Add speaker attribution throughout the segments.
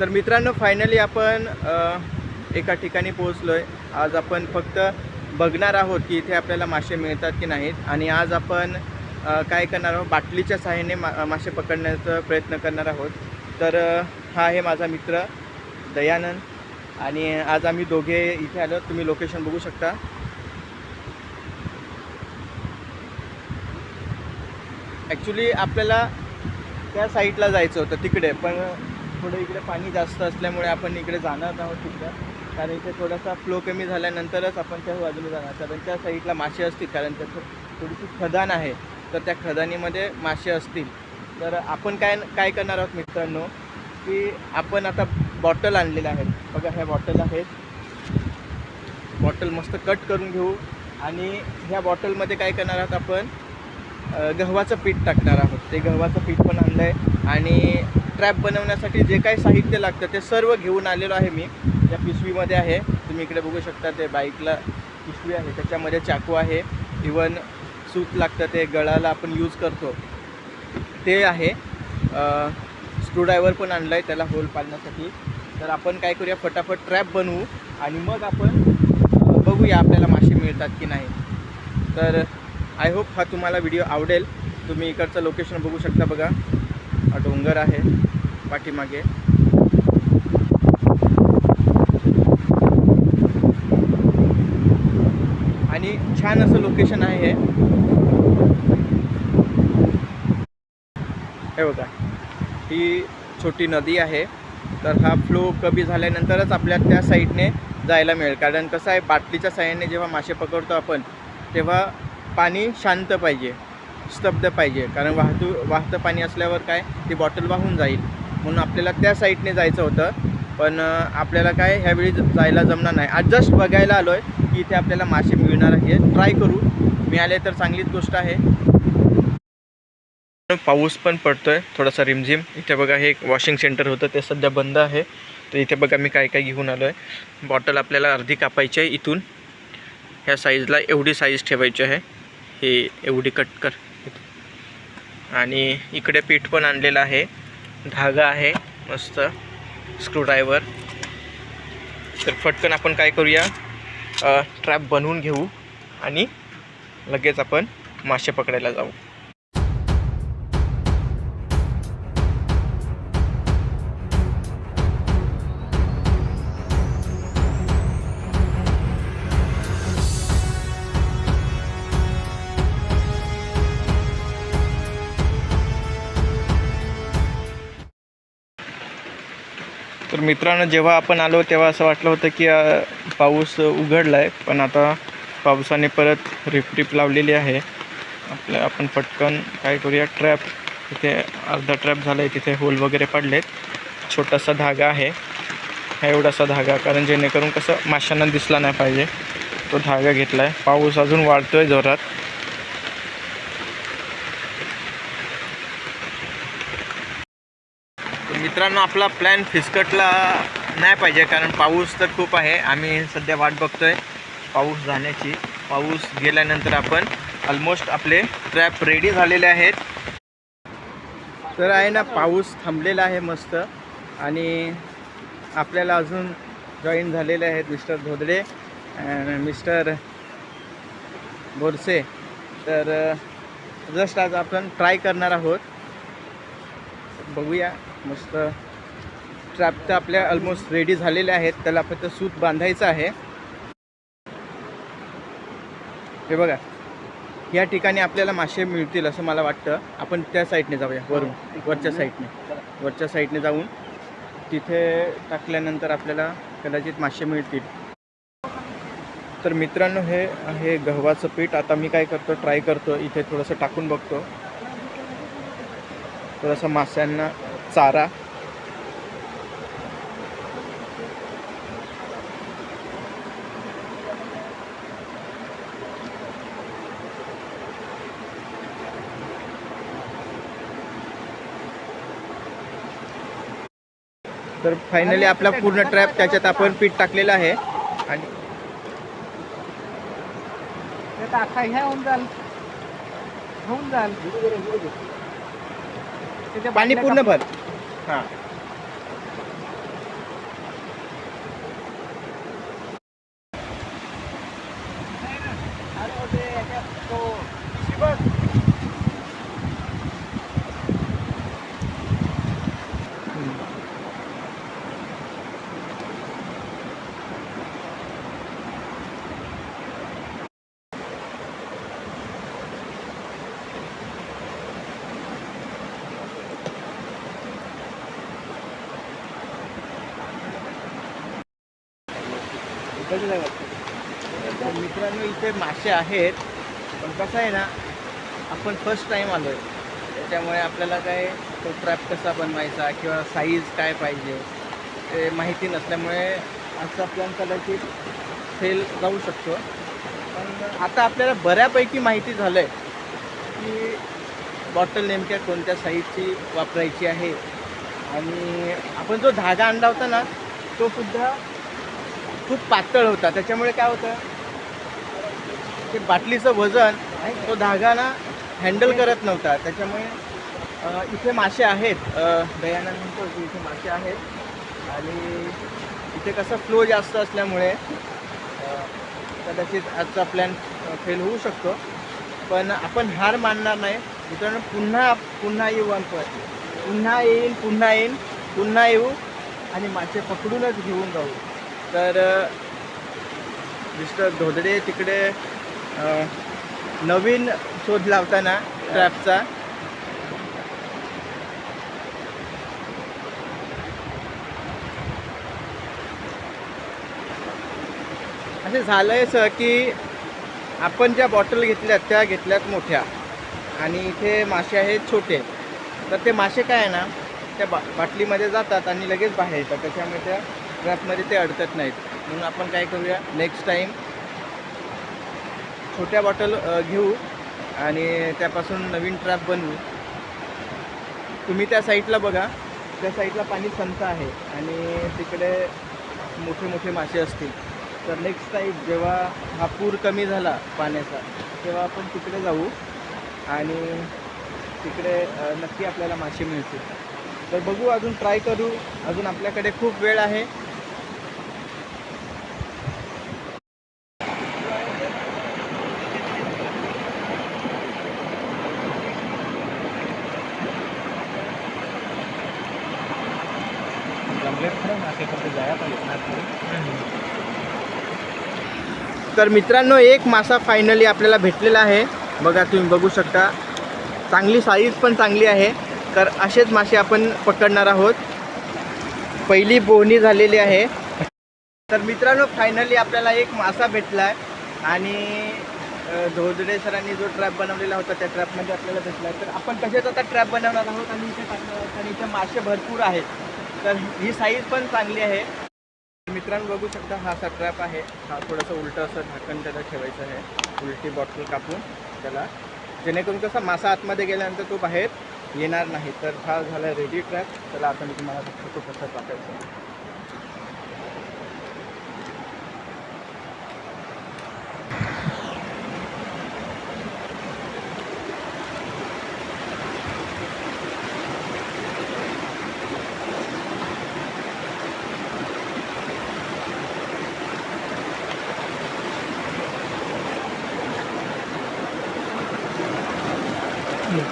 Speaker 1: तर मित्रांनो फायनली आपण एका ठिकाणी पोहोचलो आहे आज आपण फक्त बघणार आहोत की इथे आपल्याला मासे मिळतात की नाहीत. आणि आज आपण काय करणार आहोत? बाटलीच्या सहाय्याने मा मासे पकडण्याचा प्रयत्न करणार आहोत. तर हा आहे माझा मित्र दयानंद. आणि आज आम्ही दोघे इथे आलो. तुम्ही लोकेशन बघू शकता. ॲक्च्युली आपल्याला त्या साईडला जायचं होतं तिकडे. पण थोडं इकडे पाणी जास्त असल्यामुळे आपण इकडे जाणार आहोत तिकडं. कारण इथे थोडासा फ्लो कमी झाल्यानंतरच आपण त्या बाजूने जाणार. कारण त्या साईडला मासे असतील कारण त्याचं थोडीशी खदान आहे तर त्या खदानीमध्ये मासे असतील. तर आपण काय काय करणार आहोत मित्रांनो की आपण आता बॉटल आणलेल्या आहेत. बघा ह्या बॉटल आहेत. बॉटल मस्त कट करून घेऊ. आणि ह्या बॉटलमध्ये काय करणार आहोत आपण गव्हाचं पीठ टाकणार आहोत. ते गव्हाचं पीठ पण आणलं आहे आणि ट्रॅप बनवण्यासाठी जे काही साहित्य लागतं ते सर्व घेऊन आलेलो आहे मी. या पिशवीमध्ये आहे. तुम्ही इकडे बघू शकता ते बाईकला पिशवी आहे. त्याच्यामध्ये चाकू आहे. इवन सूत लागतं ते गळाला आपण यूज करतो. ते आहे. स्क्रूड्रायव्हर पण आणलं आहे त्याला होल पाडण्यासाठी. तर आपण काय करूया? फटाफट ट्रॅप बनवू आणि मग आपण बघूया आपल्याला मासे मिळतात की नाही. तर आय होप हा तुम्हाला व्हिडिओ आवडेल. तुम्ही इकडचं लोकेशन बघू शकता बघा. हा डोंगर आहे पाठीमागे. आणि छान असं लोकेशन आहे हे. बघा ही छोटी नदी आहे. तर हा फ्लो कमी झाल्यानंतरच आपल्या त्या साईडने जायला मिळेल. कारण कसं आहे बाटलीच्या साह्याने जेव्हा मासे पकडतो आपण तेव्हा पाणी शांत पाहिजे. स्तब्ध पाहिजे. कारण वाहतू वाहतं पाणी असल्यावर काय ती बॉटल वाहून जाईल. म्हणून आपल्याला त्या साईडने जायचं होतं. पण आपल्याला काय ह्यावेळी जायला जमणार नाही. आज जस्ट बघायला आलो आहे की इथे आपल्याला मासे मिळणार आहे ट्राय करू. मिळाले तर चांगलीच गोष्ट आहे. पाऊस पण पडतो आहे थोडासा रिमझिम. इथे बघा हे एक वॉशिंग सेंटर होतं. ते सध्या बंद आहे. तर इथे बघा मी काय काय घेऊन आलो आहे बॉटल आपल्याला अर्धी कापायची आहे इथून. ह्या साईजला एवढी साईज ठेवायची आहे. हे एवढी कट कर. आणि इकडे पीठ पण आणलेलं आहे. धागा आहे मस्त. स्क्रूड्रायव्हर तर फटकन आपण काय करूया? ट्रॅप बनवून घेऊ आणि लगेच आपण मासे पकडायला जाऊ. तर मित्रांनो जेव्हा आपण आलो तेव्हा असं वाटलं होतं की पाऊस उघडला आहे पण आता पावसाने परत रिप रिप लावलेली आहे. आपलं आपण पटकन काय करूया ट्रॅप. तिथे अर्धा ट्रॅप झाला आहे तिथे होल वगैरे पडलेत. छोटासा धागा आहे. हा एवढासा धागा कारण जेणेकरून कसं माशांना दिसला नाही पाहिजे. तो धागा घेतला आहे पाऊस अजून वाढतो आहे जोरात तर मित्रांनो आपला प्लॅन फिसकटला नाही पाहिजे कारण पाऊस तर खूप आहे. आम्ही सध्या वाट बघतो आहे पाऊस जाण्याची. पाऊस गेल्यानंतर आपण ऑलमोस्ट आपले ट्रॅप रेडी झालेले आहेत. तर आहे ना पाऊस थांबलेला आहे मस्त. आणि आपल्याला अजून जॉईन झालेले आहेत मिस्टर धोदडे मिस्टर बोरसे. तर uh, जस्ट आज आपण ट्राय करणार आहोत. बघूया. मस्त ट्रॅप तर आपल्या ऑलमोस्ट रेडी झालेले आहेत. त्याला फक्त सूत बांधायचं आहे. हे बघा या ठिकाणी आपल्याला मासे मिळतील असं मला वाटतं. आपण त्या साईडने जाऊया वरून वरच्या साईडने वरच्या साईडने जाऊन तिथे टाकल्यानंतर आपल्याला कदाचित मासे मिळतील. तर मित्रांनो हे आहे गव्हाचं पीठ. आता मी काय करतो ट्राय करतो. इथे थोडंसं टाकून बघतो. थोडंसं माशांना चारा. तर फायनली आपला पूर्ण ट्रॅप त्याच्यात आपण पीठ टाकलेलं आहे. आणि पाणी पूर्ण भर हां तर मित्रांनो इथे मासे आहेत. पण कसं आहे ना आपण फर्स्ट टाईम आलो आहे त्याच्यामुळे आपल्याला काय तो ट्रॅप कसा बनवायचा किंवा साईज काय पाहिजे ते माहिती नसल्यामुळे आजचा प्लॅन कदाचित फेल जाऊ शकतो. पण आता आपल्याला बऱ्यापैकी माहिती झालं आहे की बॉटल नेमक्या कोणत्या साईजची वापरायची आहे. आणि आपण जो धागा आणला होता ना तो सुद्धा खूप पातळ होता. त्याच्यामुळे काय होतं? ते बाटलीचं वजन तो धागा ना हँडल करत नव्हता. त्याच्यामुळे इथे मासे आहेत. अ, दयानंद म्हणतो की इथे मासे आहेत. आणि इथे कसं फ्लो जास्त असल्यामुळे कदाचित आजचा प्लॅन फेल होऊ शकतो. पण आपण हार मानणार नाही. मित्रांनो पुन्हा पुन्हा येऊ आणतो पुन्हा येईन पुन्हा येईन पुन्हा येऊ आणि मासे पकडूनच घेऊन जाऊ. तर मिस्टर धोदडे तिकडे नवीन शोध लावताना ट्रॅपचा. असे झालंय असं की आपण ज्या बॉटल घेतल्यात त्या घेतल्यात मोठ्या. आणि इथे मासे आहेत छोटे. तर ते मासे काय आहे ना त्या बा बाटलीमध्ये जातात आणि लगेच बाहेर येतात. त्याच्यामुळे त्या ट्रॅपमध्ये ते अडकत नाहीत. म्हणून आपण काय करूया नेक्स्ट टाईम छोट्या बॉटल घेऊ आणि त्यापासून नवीन ट्रॅप बनवू. तुम्ही त्या साईडला बघा. त्या साईडला पाणी संत आहे आणि तिकडे मोठे मोठे मासे असतील. तर नेक्स्ट टाईम जेव्हा हा पूर कमी झाला पाण्याचा तेव्हा आपण तिकडे जाऊ आणि तिकडे नक्की आपल्याला मासे मिळतील. तर बघू अजून ट्राय करू. अजून आपल्याकडे खूप वेळ आहे. तर मित्रांनो एक मासा फायनली आपल्याला भेटलेला आहे. बघा तुम्ही बघू शकता. चांगली साईज पण चांगली आहे. तर असेच मासे आपण पकडणार आहोत. पहिली बोहणी झालेली आहे. तर मित्रांनो फायनली आपल्याला एक मासा भेटला आहे आणि धोदडे सरांनी जो ट्रॅप बनवलेला होता त्या ट्रॅपमध्ये आपल्याला भेटला आहे तर आपण कशाचा आता ट्रॅप बनवणार आहोत आणि इथे टाकणार आहोत. आणि इथे मासे भरपूर आहेत. तर ही साईज पण चांगली आहे. मित्रांनो बघू शकता हा असा ट्रॅप आहे. हा थोडंसं उलटं असं झाकण त्याला ठेवायचं आहे. उलटी बॉटल कापून त्याला. जेणेकरून कसा मासा आतमध्ये गेल्यानंतर तो बाहेर येणार नाही. तर हा झाला रेडी ट्रॅप त्याला आता मी तुम्हाला दाखवतो कसं टाकायचं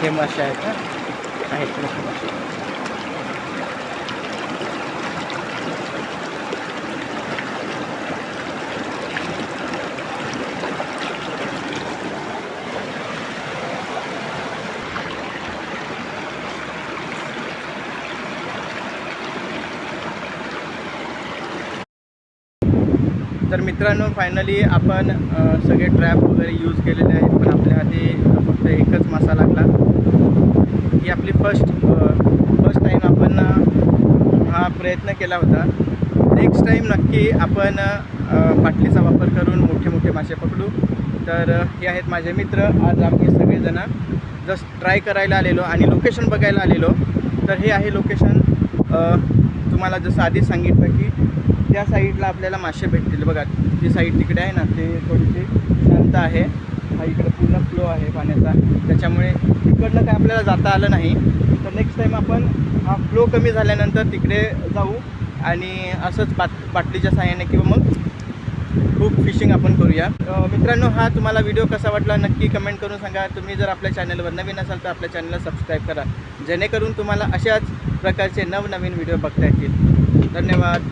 Speaker 1: फेमस मासे आहेत ना आहेत मोठे मासे. तर मित्रांनो फायनली आपण सगळे ट्रॅप वगैरे यूज केलेले आहेत पण आपल्या हाती फक्त एकच मासा लागला. ही आपली फर्स्ट फर्स्ट टाईम आपण हा प्रयत्न केला होता. नेक्स्ट टाईम नक्की आपण पाटलीचा बाटलीचा वापर करून मोठे मोठे मासे पकडू. तर हे आहेत माझे मित्र. आज आम्ही सगळेजणं जस्ट ट्राय करायला आलेलो आणि लोकेशन बघायला आलेलो. तर हे आहे लोकेशन तुम्हाला जसं आधी सांगितलं की त्या साईडला आपल्याला मासे भेटतील. बघा जी साईड तिकडे आहे ना ते थोडीशी शांत आहे. हा इकडे पूर्ण फ्लो आहे पाण्याचा. त्याच्यामुळे तिकडनं काय आपल्याला जाता आलं नाही. तर नेक्स्ट टाईम आपण हा फ्लो कमी झाल्यानंतर तिकडे जाऊ आणि असंच बात बाटलीच्या साह्याने किंवा मग खूप फिशिंग आपण करूया. मित्रांनो हा तुम्हाला व्हिडिओ कसा वाटला नक्की कमेंट करून सांगा. तुम्ही जर आपल्या चॅनलवर नवीन असाल तर आपल्या चॅनलला सबस्क्राईब करा. जेणेकरून तुम्हाला अशाच प्रकारचे नवनवीन व्हिडिओ बघता येतील. धन्यवाद.